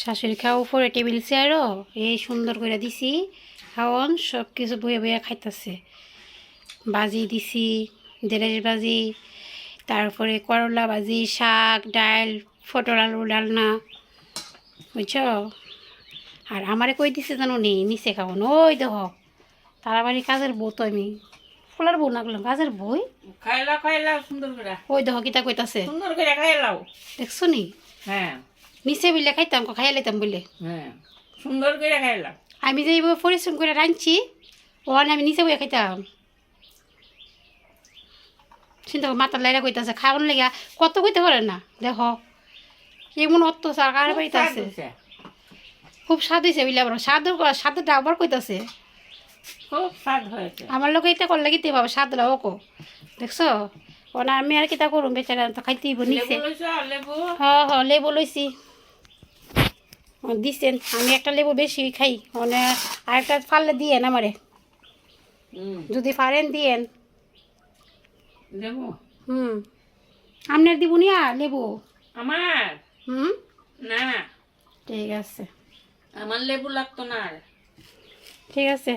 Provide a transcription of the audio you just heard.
শাশুড়ি খাওয়া উপরে টেবিল চেয়ারও এই সুন্দর করে দিছি। খাওয়ন সব কিছু বয়ে বয়ে খাইতেছে। বাজি দিছি দেরেস বাজি তারপরে করলা ভাজি শাক ডাল ফটল আলু ডালনা বুঝছ? আর আমারে কই দিছে জানো নেই নিচে খাওয়ান। ওই দেখ তাড়াবাড়ি কাজের বউ তো আমি। ফুলার বউ না করলাম কাজের বই? খাইলা খাইলাও সুন্দর করে। ওই দেখ কিতা কইতাছে? সুন্দর করে খাইলাও দেখছ নি? হ্যাঁ। নিচে বিলে খাইতাম খাইয়া লাইতাম বলে। হ্যাঁ সুন্দর করে খাইলাও আমি যে এইভাবে পরিশ্রম করে রাঁধছি ওখানে আমি নিচে বইয়া খাইতাম। চিন্তা মাথার লাইরা কইতাছে খাওয়ার লেগে কত কইতে পারে না। দেখো এমন অত্যাচার কার বাড়িতে আছে? খুব স্বাদ হয়েছে বুঝলে আবার স্বাদের স্বাদটা আবার কইতাছে। খুব স্বাদ হয়েছে। আমার লোক এটা করলে কিতে পাবে স্বাদটা ওকো দেখছ? ওনা আমি আর কিতা করুম বেচারা তো খাইতেই লেবু হ হ লেবু লইছি। ও, দিছেন আমি একটা লেবু বেশি খাই মানে আরেকটা ফাললে দিয়েন আমারে। যদি পারেন দিয়েন। লেবু? হুম। আপনার দিব নিয়া লেবু? আমার? হুম। না। ঠিক আছে। আমার লেবু লাগতো না ঠিক আছে।